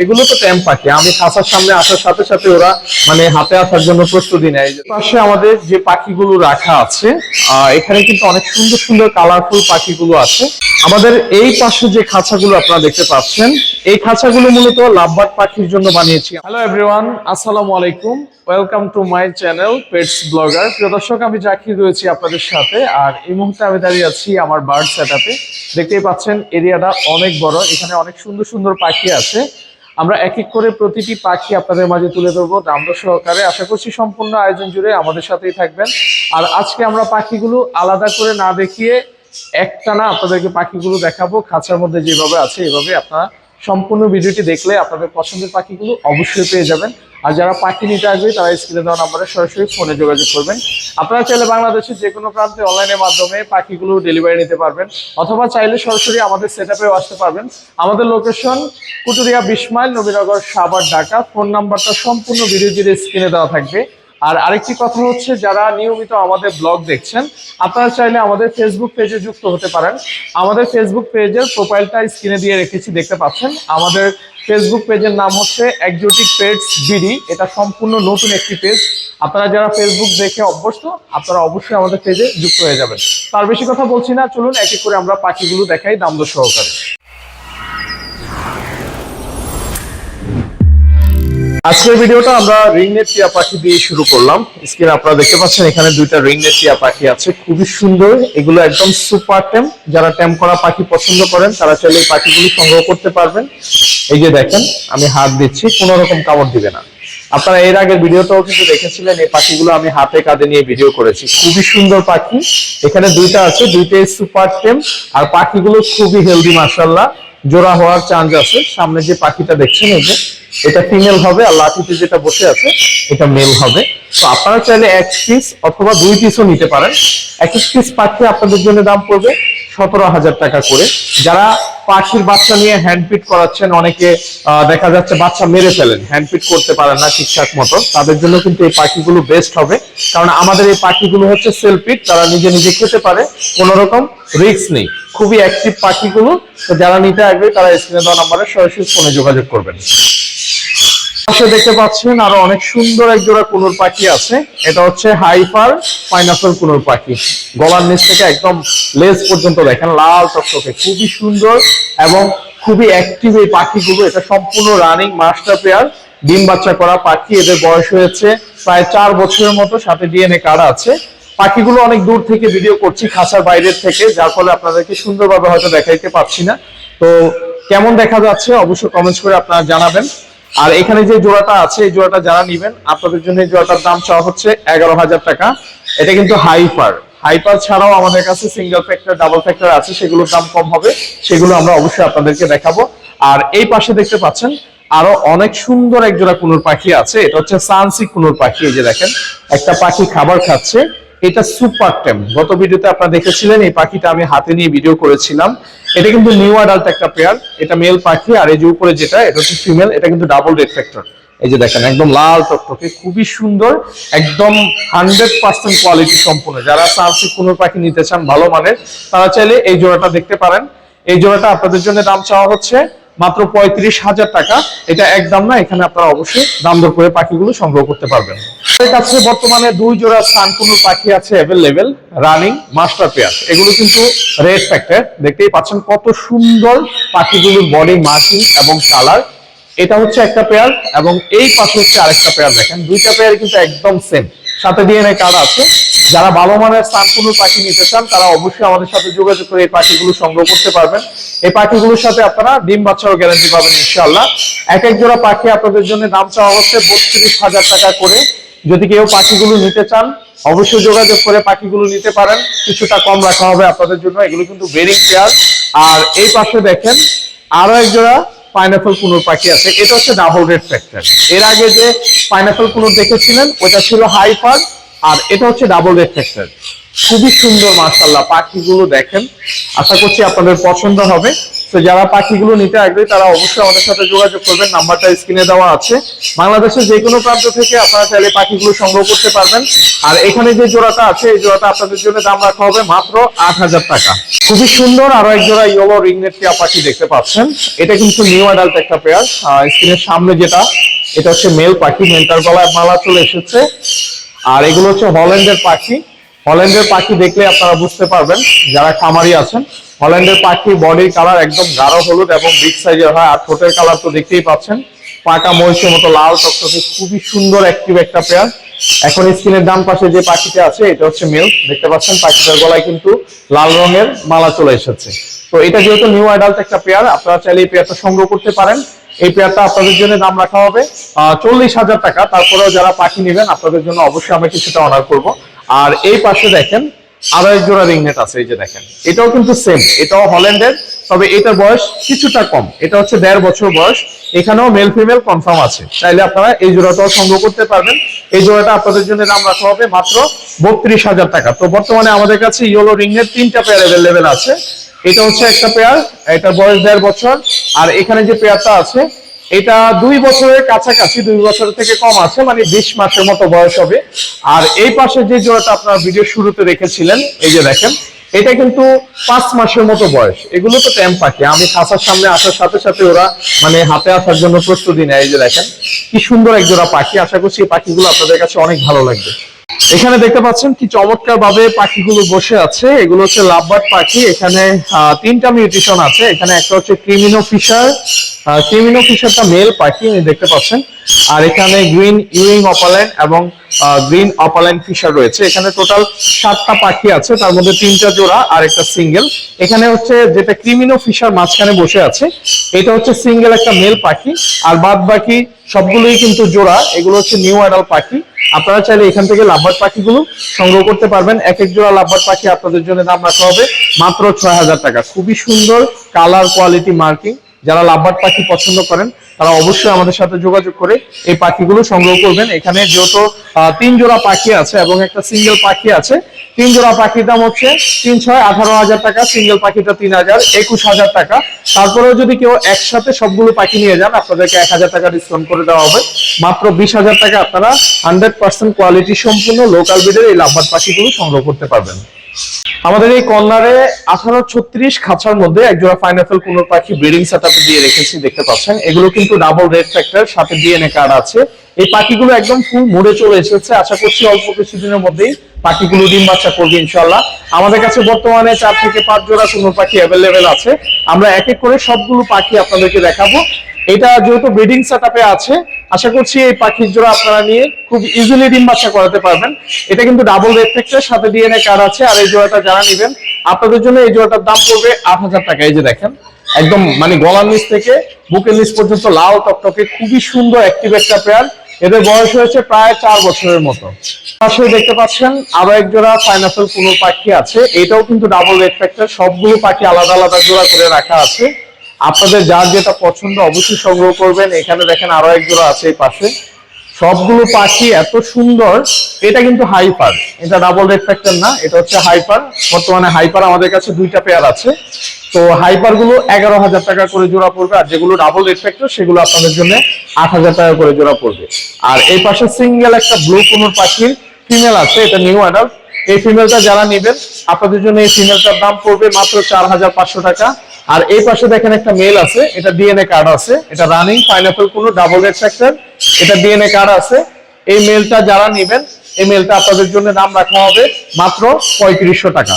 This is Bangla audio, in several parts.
এগুলো তো ট্যাম্প পাখি। আমি খাঁচার সামনে আসার সাথে সাথে ওরা মানে হাতে আসার জন্য প্রস্তুতি নেয়। পাশে আমাদের যে পাখিগুলো রাখা আছে এখানে কিন্তু অনেক সুন্দর সুন্দর কালারফুল পাখিগুলো আছে। আমাদের এই পাশে যে খাঁচাগুলো আপনারা দেখতে পাচ্ছেন, এই খাঁচাগুলো মূলত লাভবার্ড পাখির জন্য বানিয়েছি। হ্যালো এভরিওয়ান আসসালামু আলাইকুম। Welcome to my channel pets blogger প্রিয় দর্শক, আমি জাকির রয়েছি আপনাদের সাথে, আর এই মুহূর্তে আমি দাঁড়িয়ে আছি আমার বার্ড সেটআপে দেখতেই পাচ্ছেন, এরিয়াটা অনেক বড়, এখানে অনেক সুন্দর সুন্দর পাখি আছে। আমরা এক এক করে প্রতিটি পাখি আপনাদের মাঝে তুলে ধরবো। দাম্র সহকারে আশা করছি সম্পূর্ণ আয়োজন জুড়ে আমাদের সাথেই থাকবেন। আর আজকে আমরা পাখিগুলো আলাদা করে না দেখিয়ে একটা না আপনাদেরকে পাখিগুলো দেখাবো। খাঁচার মধ্যে যেভাবে আছে, এভাবে আপনারা সম্পূর্ণ ভিডিওটি দেখলে আপনাদের পছন্দের পাখিগুলো অবশ্যই পেয়ে যাবেন। আর যারা পাখি নিতে আসবে, তারা স্ক্রিনে দেওয়া নাম্বারে সরাসরি ফোনে যোগাযোগ করবেন। আপনারা চাইলে বাংলাদেশের যে কোনো প্রান্তে অনলাইনের মাধ্যমে পাখিগুলো ডেলিভারি নিতে পারবেন, অথবা চাইলে সরাসরি আমাদের সেট আসতে পারবেন। আমাদের লোকেশন কুটুরিয়া বিশ মাইল নবীনগর সাভার, ঢাকা। ফোন নাম্বারটা সম্পূর্ণ ভিডিও জুড়ে স্ক্রিনে দেওয়া থাকবে। আর আরেকটি কথা হচ্ছে, যারা নিয়মিত আমাদের ব্লগ দেখছেন, আপনারা চাইলে আমাদের ফেসবুক পেজে যুক্ত হতে পারেন। আমাদের ফেসবুক পেজের প্রোফাইলটা স্ক্রিনে দিয়ে রেখেছি, দেখতে পাচ্ছেন। আমাদের ফেসবুক পেজের নাম হচ্ছে একজোটিক পেটস বিডি এটা সম্পূর্ণ নতুন একটি পেজ আপনারা যারা ফেসবুক দেখে অভ্যস্ত, আপনারা অবশ্যই আমাদের পেজে যুক্ত হয়ে যাবেন। তার বেশি কথা বলছি না। চলুন এক এক করে আমরা পাখিগুলো দেখাই দাম দর সহকারে। আজকের ভিডিওটা আমরা রিংনেট টিয়া পাখি দিয়ে শুরু করলাম। স্ক্রিনে আপনারা দেখতে পাচ্ছেন, এখানে দুইটা রিংনেট টিয়া পাখি আছে। খুবই সুন্দর, এগুলো একদম সুপার টেম। যারা টেম করা পাখি পছন্দ করেন, তারা চাইলে এই পাখিগুলো সংগ্রহ করতে পারবেন। এই যে দেখেন, আমি হাত দিচ্ছি, কোনো রকম কামড় দিবে না। আপনারা এর আগের ভিডিওতেও কিন্তু দেখেছিলেন, এই পাখিগুলো আমি হাতে কাঁধে নিয়ে ভিডিও করেছি। খুবই সুন্দর পাখি। এখানে দুইটা আছে, দুইটাই সুপার টেম। আর পাখিগুলো খুবই হেলদি মার্শাল্লাহ জোড়া হওয়ার চান্স আছে। সামনে যে পাখিটা দেখছেন, এই যে, এটা ফিমেল হবে আর লাঠিতে যেটা বসে আছে, এটা মেল হবে। তো আপনারা চাইলে এক পিস অথবা দুই পিসও নিতে পারেন। এক এক পিস পাখি আপনাদের জন্য দাম পড়বে সতেরো হাজার টাকা করে। যারা পাখির বাচ্চা নিয়ে হ্যান্ডপিট করাচ্ছেন, অনেকে দেখা যাচ্ছে বাচ্চা মেরে ফেলেন। হ্যান্ডপিট করতে পারেন না ঠিকঠাক মতো। তাদের জন্য কিন্তু এই পাখিগুলো বেস্ট হবে। কারণ আমাদের এই পাখিগুলো হচ্ছে সেলফিট তারা নিজে নিজে খেতে পারে। কোনো রকম রিস্ক নেই। খুবই অ্যাক্টিভ পাখিগুলো। তো যারা নিতে আসবে, তারা স্ক্রিনে দেওয়া নাম্বারে সরাসরি ফোনে যোগাযোগ করবেন। দেখতে পাচ্ছেন আরও অনেক সুন্দর এক জোড়া কুনুর পাখি আছে। এটা হচ্ছে কুনুর পাখি। গলার নিচ থেকে একদম লেজ পর্যন্ত দেখেন, লাল টকটকে খুবই সুন্দর এবং খুবই অ্যাক্টিভ এই পাখিগুলো। এটা সম্পূর্ণ রানিং মাস্টার পেয়ার ডিম বাচ্চা করা পাখি। এদের বয়স হয়েছে প্রায় চার বছরের মতো, সাথে ডিএনএ কার্ড আছে। পাখিগুলো অনেক দূর থেকে ভিডিও করছি, খাঁচার বাইরের থেকে, যার ফলে আপনাদেরকে সুন্দরভাবে হয়তো দেখাইতে পারছি না। তো কেমন দেখা যাচ্ছে অবশ্যই কমেন্টস করে আপনারা জানাবেন। আর এখানে যে জোড়াটা আছে, এই জোড়াটা যারা নিবেন, আপনাদের জন্য এই জোড়াটার দাম চাওয়া হচ্ছে এগারো হাজার টাকা। এটা কিন্তু হাইপার হাইপার ছাড়াও আমাদের কাছে সিঙ্গেল ফ্যাক্টর ডাবল ফ্যাক্টর আছে, সেগুলোর দাম কম হবে, সেগুলো আমরা অবশ্যই আপনাদেরকে দেখাবো। আর এই পাশে দেখতে পাচ্ছেন, আরও অনেক সুন্দর এক জোড়া কুনুর পাখি আছে, এটা হচ্ছে সানসি কুনুর পাখি, এই যে দেখেন, একটা পাখি খাবার খাচ্ছে। এটা সুপার টেম। গত ভিডিওতে আপনারা দেখেছিলেন, এই পাখিটা আমি হাতে নিয়ে ভিডিও করেছিলাম। এটা কিন্তু নিউ অ্যাডাল্ট একটা পেয়ার, এটা মেল পাখি, আর এই যে উপরে যেটা, এটা হচ্ছে ফিমেল এটা কিন্তু ডাবল রেড ফ্যাক্টর এই যে দেখেন, একদম লাল টকটকে, খুবই সুন্দর, একদম হান্ড্রেড পার্সেন্ট কোয়ালিটি সম্পূর্ণ। যারা সানসি কোনো পাখি নিতে চান, ভালো মানের, তারা চাইলে এই জোড়াটা দেখতে পারেন। এই জোড়াটা আপনাদের জন্য দাম চাওয়া হচ্ছে মাত্র পঁয়ত্রিশ হাজার টাকা। এটা একদম না, এখানে আপনারা অবশ্যই দাম দর করে পাখিগুলো সংগ্রহ করতে পারবেন। কাছে বর্তমানে দুই জোড়া স্থানকুনুর পাখি আছে অ্যাভেলেবেল রানিং মাস্টার পেয়ার এগুলো কিন্তু রেড ফ্যাক্টর দেখতেই পাচ্ছেন কত সুন্দর পাখিগুলোর বডি মার্কিং এবং কালার এটা হচ্ছে একটা পেয়ার এবং এই পাশে হচ্ছে আরেকটা পেয়ার দেখেন। দুইটা পেয়ার কিন্তু একদম সেম সাথে ডিএনএ কার্ড আছে। যারা ভালো মানের স্থানকুনুর পাখি নিতে চান, তারা অবশ্যই আমাদের সাথে যোগাযোগ করে এই পাখিগুলো সংগ্রহ করতে পারবেন। এই পাখিগুলোর সাথে আপনারা ডিম বাচ্চারও গ্যারান্টি পাবেন, ইনশাআল্লাহ। এক এক জোড়া পাখি আপনাদের জন্য দাম চাওয়া হচ্ছে বত্রিশ হাজার টাকা করে। যদি কেউ পাখিগুলো নিতে চান, অবশ্যই যোগাযোগ করে পাখিগুলো নিতে পারেন। কিছুটা কম রাখা হবে আপনাদের জন্য, এগুলো কিন্তু বেরিং কেয়ার আর এই পাশে দেখেন, আরও এক জোড়া পাইনাপল কুনুর পাখি আছে, এটা হচ্ছে ডাবল রেড ফ্যাক্টর এর আগে যে পাইনাপল কুনুর দেখেছিলেন, ওটা ছিল হাইপার আর এটা হচ্ছে ডাবল রেড ফ্যাক্টর খুবই সুন্দর মাশাল্লাহ পাখিগুলো দেখেন। আশা করছি আপনাদের পছন্দ হবে। তো যারা পাখিগুলো নিতে আগ্রহী তারা অবশ্যই আমাদের সাথে যোগাযোগ করবেন। নাম্বারটা স্ক্রিনে দেওয়া আছে। বাংলাদেশের যে কোনো প্রান্ত থেকে আপনারা চাইলে পাখিগুলো সংগ্রহ করতে পারবেন। আর এখানে যে জোড়াটা আছে, এই জোড়াটা আপনাদের জন্য দাম রাখা হবে মাত্র আট হাজার টাকা। খুবই সুন্দর আরও এক জোড়া ইয়েলো রিংনেট টিয়া পাখি দেখতে পাচ্ছেন। এটা কিন্তু নিউ অ্যাডাল্ট একটা পেয়ার। স্ক্রিনের সামনে যেটা, এটা হচ্ছে মেল পাখি। মেলটার গলায় মালা চলে এসেছে। আর এগুলো হচ্ছে হল্যান্ডের পাখি। হল্যান্ডের পাখি দেখলে আপনারা বুঝতে পারবেন যারা খামারি আছেন। হল্যান্ডের পাখি বডির কালার একদম গাঢ় হলুদ এবং বিগ সাইজের হয়, আর ঠোঁটের কালার তো দেখতেই পাচ্ছেন। পাকা মহিষের মতো লাল টকটকে খুবই সুন্দর অ্যাক্টিভ একটা পেয়ার এখন স্ক্রিনের ডান পাশে যে পাখিটা আছে, এটা হচ্ছে মেল দেখতে পাচ্ছেন, পাখিটার গলায় কিন্তু লাল রঙের মালা চলে এসেছে। তো এটা যেহেতু নিউ অ্যাডাল্ট একটা পেয়ার আপনারা চাইলে এই পেয়ারটা সংগ্রহ করতে পারেন। এই পেয়ারটা আপনাদের জন্য দাম রাখা হবে চল্লিশ হাজার টাকা। তারপরেও যারা পাখি নেবেন, আপনাদের জন্য অবশ্যই আমি কিছুটা অনার করব। আর এই পাশে দেখেন আরও এক জোড়া রিংনেট আছে, এই যে দেখেন। এটাও কিন্তু সেম এটাও হল্যান্ডের তবে এটার বয়স কিছুটা কম। এটা হচ্ছে দেড় বছর বয়স, এখানেও মেল ফিমেল কনফার্ম আছে। চাইলে আপনারা এই জোড়াটাও সংগ্রহ করতে পারবেন। এই জোড়াটা আপনাদের জন্য দাম রাখা হবে মাত্র বত্রিশ হাজার টাকা। তো বর্তমানে আমাদের কাছে ইয়েলো রিংনেট তিনটা পেয়ার অ্যাভেলেবেল আছে। এটা হচ্ছে একটা পেয়ার এটা বয়স দেড় বছর, আর এখানে যে পেয়ারটা আছে এটা দুই বছরের কাছাকাছি, দুই বছর থেকে কম আছে মানে বিশ মাসের মতো বয়স হবে। আর এই পাশে যে জোড়াটা আপনার ভিডিও শুরুতে রেখেছিলেন, এই যে দেখেন, এটা কিন্তু পাঁচ মাসের মতো বয়স। এগুলো তো ট্যাম্প পাখি। আমি খাঁচার সামনে আসার সাথে সাথে ওরা মানে হাতে আসার জন্য প্রস্তুতি নেয়। এই যে দেখেন, কি সুন্দর এক জোড়া পাখি। আশা করছি এই পাখিগুলো আপনাদের কাছে অনেক ভালো লাগবে। এখানে দেখতে পাচ্ছেন কি চমৎকার ভাবে পাখিগুলো বসে আছে। এগুলো হচ্ছে লাভবার্ড পাখি। এখানে তিনটা মিউটিশন আছে। এখানে একটা হচ্ছে ক্রিমিনো ফিশার। ক্রিমিনো ফিশারটা মেল পাখি দেখতে পাচ্ছেন। আর এখানে গ্রিন ইউইং অপাল্যান্ড এবং গ্রিন অপাল্যান্ড ফিশার রয়েছে। এখানে টোটাল সাতটা পাখি আছে, তার মধ্যে তিনটা জোড়া আর একটা সিঙ্গেল এখানে হচ্ছে যেটা ক্রিমিনো ফিশার মাঝখানে বসে আছে, এটা হচ্ছে সিঙ্গেল একটা মেল পাখি। আর বাদ বাকি সবগুলোই কিন্তু জোড়া, এগুলো হচ্ছে নিউ অ্যাডাল পাখি। আপনারা চাইলে এখান থেকে লাভবার্ড পাখিগুলো সংগ্রহ করতে পারবেন। এক এক জোড়া লাভবার্ড পাখি আপনাদের জন্য দাম রাখা হবে মাত্র ছয় হাজার টাকা। খুবই সুন্দর কালার কোয়ালিটি মার্কিং যারা লাভবার্ড পাখি পছন্দ করেন, তারা অবশ্যই আমাদের সাথে যোগাযোগ করে এই পাখিগুলো সংগ্রহ করবেন। এখানে যেহেতু তিন জোড়া পাখি আছে এবং একটা সিঙ্গেল পাখি আছে। তিন জোড়া পাখির দাম হচ্ছে তিন ছয় আঠারো হাজার টাকা সিঙ্গেল পাখিটা তিন হাজার, একুশ হাজার টাকা। তারপরেও যদি কেউ একসাথে সবগুলো পাখি নিয়ে যান, আপনাদেরকে এক হাজার টাকা ডিসকাউন্ট করে দেওয়া হবে। মাত্র বিশ হাজার টাকা আপনারা হান্ড্রেড পার্সেন্ট কোয়ালিটি সম্পূর্ণ লোকাল বিডের এই লাভবার্ড পাখিগুলো সংগ্রহ করতে পারবেন। আমাদের এই কর্নারে আঠারো, ছত্রিশ খাঁচার মধ্যে একজোড়া পাইনাপেল কোন পাখি ব্রিডিং সেট দিয়ে রেখেছি, দেখতে পাচ্ছেন। এগুলো কিন্তু ডাবল রেড ফ্যাক্টর সাথে ডিএনএ কার্ড আছে। এই পাখিগুলো একদম ফুল মুড়ে চলে এসেছে। আশা করছি অল্প কিছুদিনের মধ্যেই পাখিগুলো ডিম বাচ্চা করবে ইনশাল্লাহ আমাদের কাছে বর্তমানে চার থেকে পাঁচ জোড়া কোন পাখি অ্যাভেলেবেল আছে। আমরা এক এক করে সবগুলো পাখি আপনাদেরকে দেখাবো। এটা যেহেতু ব্রিডিং সেটআপে আছে, আশা করছি এই পাখির জোড়া আপনারা নিয়ে খুব ইজিলি ডিম বাচ্চা করাতে পারবেন। এটা কিন্তু ডাবল রেফ্লেক্টের সাথে ডিএনএ কার্ড আছে, আর এই জোড়াটা যারা নেবেন, আপনাদের জন্য এই জোড়াটার দাম পড়বে আট হাজার টাকা। এই যে দেখেন, একদম মানে গলার নিচ থেকে বুকের নিচ পর্যন্ত লাল টকটকে খুবই সুন্দর অ্যাক্টিভ একটা পেয়ার এদের বয়স হয়েছে প্রায় চার বছরের মতো। পাশে দেখতে পাচ্ছেন, আরও এক জোড়া পাইনাপেল কোনো পাখি আছে। এটাও কিন্তু ডাবল রেড ফ্যাক্টর সবগুলো পাখি আলাদা আলাদা জোড়া করে রাখা আছে। আপনাদের যার যেটা পছন্দ অবশ্যই সংগ্রহ করবেন। এখানে দেখেন আরও এক জোড়া আছে এই পাশে। সবগুলো পাখি এত সুন্দর, এটা কিন্তু হাইপার। এটা ডাবল রেড ফ্যাক্টর না, এটা হচ্ছে হাইপার। বর্তমানে হাইপার আমাদের কাছে দুইটা পেয়ার আছে। তো হাইপারগুলো এগারো হাজার টাকা করে জোড়া পড়বে, আর যেগুলো ডাবল রেড ফ্যাক্টর সেগুলো আপনাদের জন্য আট হাজার টাকা করে জোড়া পড়বে। আর এই পাশে সিঙ্গেল একটা ব্লু কোনোর পাখির ফিমেল আছে, এটা নিউ অ্যাডাল্ট এই ফিমেলটা যারা নেবেন, আপনাদের জন্য এই ফিমেলটার দাম পড়বে মাত্র চার হাজার পাঁচশো টাকা। আর এই পাশে দেখেন একটা মেল আছে, এটা ডিএনএ কার্ড আছে, এটা রানিং পাইনাপেল কোনো ডাবল রেড এটা ডিএনএ কার্ড আছে। এই মেলটা যারা নেবেন, এই মেলটা আপনাদের জন্য নাম রাখা হবে মাত্র পঁয়ত্রিশশো টাকা।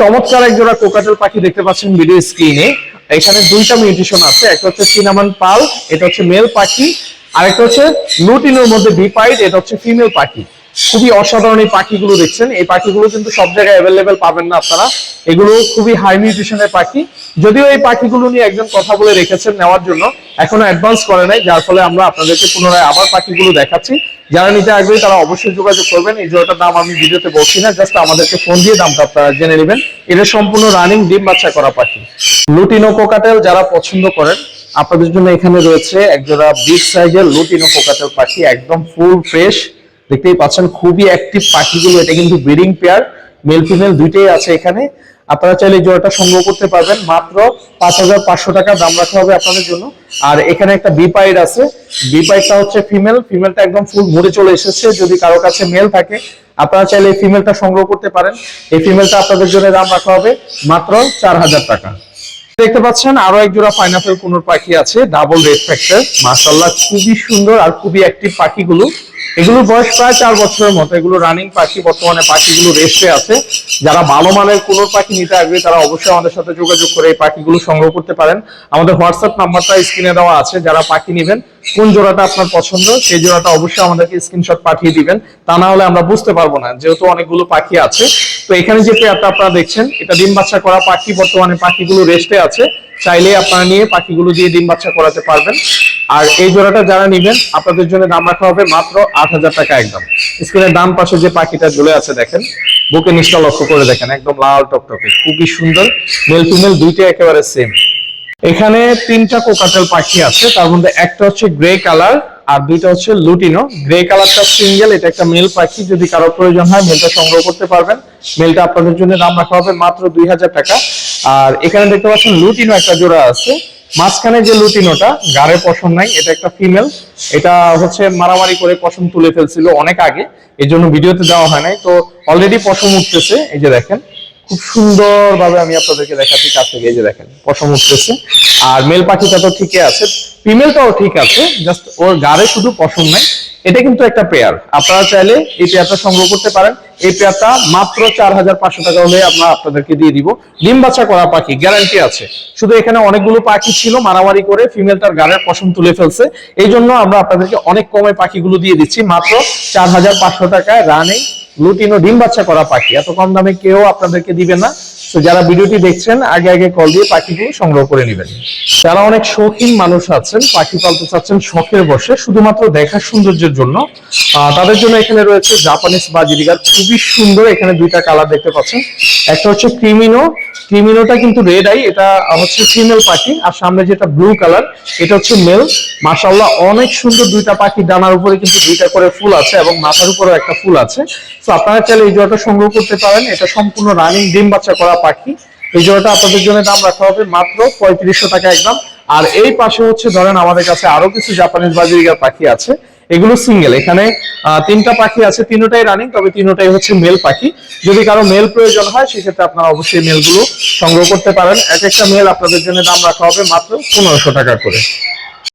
চমৎকার এক জোড়া কোকাটেল পাখি দেখতে পাচ্ছেন ভিডিও স্ক্রিনে এখানে দুইটা মিউটেশন আছে, একটা হচ্ছে সিনামন পাল এটা হচ্ছে মেল পাখি আর একটা হচ্ছে লুটিনোর মধ্যে বিপাইড এটা হচ্ছে ফিমেল পাখি। খুবই অসাধারণ এই পাখিগুলো দেখছেন। এই পাখিগুলো কিন্তু সব জায়গায় অ্যাভেলেবেল পাবেন না আপনারা। এগুলো খুবই হাই মিউটেশনের পাখি। যদিও এই পাখিগুলো নিয়ে একজন কথা বলে রেখেছেন নেওয়ার জন্য, এখনও অ্যাডভান্স করে নাই। যার ফলে আমরা আপনাদেরকে পুনরায় আবার পাখিগুলো দেখাচ্ছি। যারা নিতে আগ্রহী, তারা অবশ্যই যোগাযোগ করবেন। এই জোড়াটার দাম আমি ভিডিওতে বলছি না জাস্ট আমাদেরকে ফোন দিয়ে দামটা আপনারা জেনে নেবেন। এটা সম্পূর্ণ রানিং ডিম বাচ্চা করা পাখি। লুটিনো কোকাটেল যারা পছন্দ করেন, আপনাদের জন্য এখানে রয়েছে একজোড়া বিগ সাইজের লুটিনো কোকাটেল পাখি, একদম ফুল ফ্রেশ দেখতেই পাচ্ছেন, খুবই অ্যাক্টিভ পাখিগুলো, এটা কিন্তু ব্রিডিং পেয়ার মেল ফিমেল দুইটাই আছে এখানে। আপনারা চাইলে জোড়াটা সংগ্রহ করতে পারবেন, মাত্র পাঁচ হাজার পাঁচশো টাকা দাম রাখা হবে আপনাদের জন্য। আর এখানে একটা বি পাইড আছে। বি পাইডটা হচ্ছে ফিমেল ফিমেলটা একদম ফুল মুড়ে চলে এসেছে, যদি কারও কাছে মেল থাকে, আপনারা চাইলে এই ফিমেলটা সংগ্রহ করতে পারেন। এই ফিমেলটা আপনাদের জন্য দাম রাখা হবে মাত্র চার হাজার টাকা। দেখতে পাচ্ছেন, আরও এক জোড়া পাইনাপেল কুনুর পাখি আছে ডাবল রেড ফ্যাক্টর মাশাল্লাহ খুবই সুন্দর আর খুবই অ্যাক্টিভ পাখিগুলো। এগুলোর বয়স প্রায় চার বছরের মতো। এগুলো রানিং পাখি, বর্তমানে পাখিগুলো রেস্টে আছে। যারা ভালো মানের কোনো পাখি নিতে আসবে, তারা অবশ্যই আমাদের সাথে যোগাযোগ করে এই পাখিগুলো সংগ্রহ করতে পারেন। আমাদের হোয়াটসঅ্যাপ নাম্বারটা স্ক্রিনে দেওয়া আছে, যারা পাখি নেবেন কোন জোড়াটা আপনার পছন্দ, সেই জোড়াটা অবশ্যই আমাদেরকে স্ক্রিনশট পাঠিয়ে দিবেন। তা না হলে আমরা বুঝতে পারব না, যেহেতু অনেকগুলো পাখি আছে। তো এখানে যে পেয়ারটা আপনারা দেখছেন, এটা ডিম বাচ্চা করা পাখি, বর্তমানে পাখিগুলো রেস্টে আছে। চাইলে আপনারা নিয়ে পাখিগুলো দিয়ে ডিম বাচ্চা করাতে পারবেন। আর এই জোড়াটা যারা নেবেন, আপনাদের জন্য দাম রাখা হবে মাত্র আট হাজার টাকা একদম। স্ক্রিনের ডান পাশে যে পাখিটা ঝুলে আছে দেখেন, বুকে নিচটা লক্ষ্য করে দেখেন, একদম লাল টকটকে, খুবই সুন্দর মেল ফিমেল দুইটাই একেবারে সেম এখানে তিনটা কোকাটেল পাখি আছে, তার মধ্যে একটা হচ্ছে গ্রে কালার আর দুইটা হচ্ছে লুটিনো গ্রে কালারটা সিঙ্গেল এটা একটা মেল পাখি, যদি কারও প্রয়োজন হয় মেলটা সংগ্রহ করতে পারবেন। মেলটা আপনাদের জন্য দাম রাখা হবে মাত্র দুই হাজার টাকা। আর এখানে দেখতে পাচ্ছেন লুটিনো একটা জোড়া আছে। মাঝখানে যে লুটিনোটা গাড়ে পশম নাই, এটা একটা ফিমেল এটা হচ্ছে মারামারি করে পশম তুলে ফেলছিল অনেক আগে এই জন্য ভিডিওতে দেওয়া হয় নাই। তো অলরেডি পশম উঠতেছে, এই যে দেখেন। খুব সুন্দর ভাবে আমি আপনাদেরকে দেখাচ্ছি, কাছ থেকে এই যে দেখেন, পশম উঠতেছে। আর মেল পাখিটা তো ঠিকই আছে ফিমেলটাও ঠিক আছে জাস্ট ওর গাড়ে শুধু পশম নাই, এটা কিন্তু একটা পেয়ার আপনারা চাইলে এই পেয়ারটা সংগ্রহ করতে পারেন। এই পেয়ারটা মাত্র চার হাজার পাঁচশো টাকা হলে আমরা আপনাদেরকে দিয়ে দিব। ডিম বাচ্চা করা পাখি গ্যারান্টি আছে। শুধু এখানে অনেকগুলো পাখি ছিল, মারামারি করে ফিমেলটার গাড়ের পশম তুলে ফেলছে। এই জন্য আমরা আপনাদেরকে অনেক কমে পাখিগুলো দিয়ে দিচ্ছি, মাত্র চার হাজার পাঁচশো টাকায় রানিং লুটিনো ডিম বাচ্চা করা পাখি। এত কম দামে কেউ আপনাদেরকে দিবে না। তো যারা ভিডিওটি দেখছেন, আগে আগে কল দিয়ে পাখিগুলো সংগ্রহ করে নেবেন। যারা অনেক শৌখিন মানুষ আছেন, পাখি পালতে চাচ্ছেন, শখের বসে, শুধুমাত্র দেখার সৌন্দর্যের জন্য তাদের জন্য এখানে রয়েছে জাপানিজ বাজিরিগার খুবই সুন্দর এখানে দুইটা কালার দেখতে পাচ্ছেন। একটা হচ্ছে ক্রিমিনো ক্রিমিনোটা কিন্তু রেড আই এটা হচ্ছে ফিমেল পাখি। আর সামনে যেটা ব্লু কালার এটা হচ্ছে মেল মাশাআল্লাহ, অনেক সুন্দর দুইটা পাখি, ডানার উপরে কিন্তু দুইটা করে ফুল আছে এবং মাথার উপরেও একটা ফুল আছে। তো আপনারা চাইলে এই জোড়াটা সংগ্রহ করতে পারেন। এটা সম্পূর্ণ রানিং ডিম বাচ্চা করা পাখি। এই জোড়াটা আপনাদের জন্য দাম রাখা হবে মাত্র পঁয়ত্রিশশো টাকা একদম। আর এই পাশে হচ্ছে ধরেন আমাদের কাছে আরও কিছু জাপানিজ বাজিরিগার পাখি আছে। এগুলো সিঙ্গেল এখানে তিনটা পাখি আছে, তিনটাই রানিং তবে তিনটাই হচ্ছে মেল পাখি। যদি কারও মেল প্রয়োজন হয়, সেক্ষেত্রে আপনারা অবশ্যই মেলগুলো সংগ্রহ করতে পারেন। এক একটা মেল আপনাদের জন্য দাম রাখা হবে মাত্র পনেরোশো টাকা করে।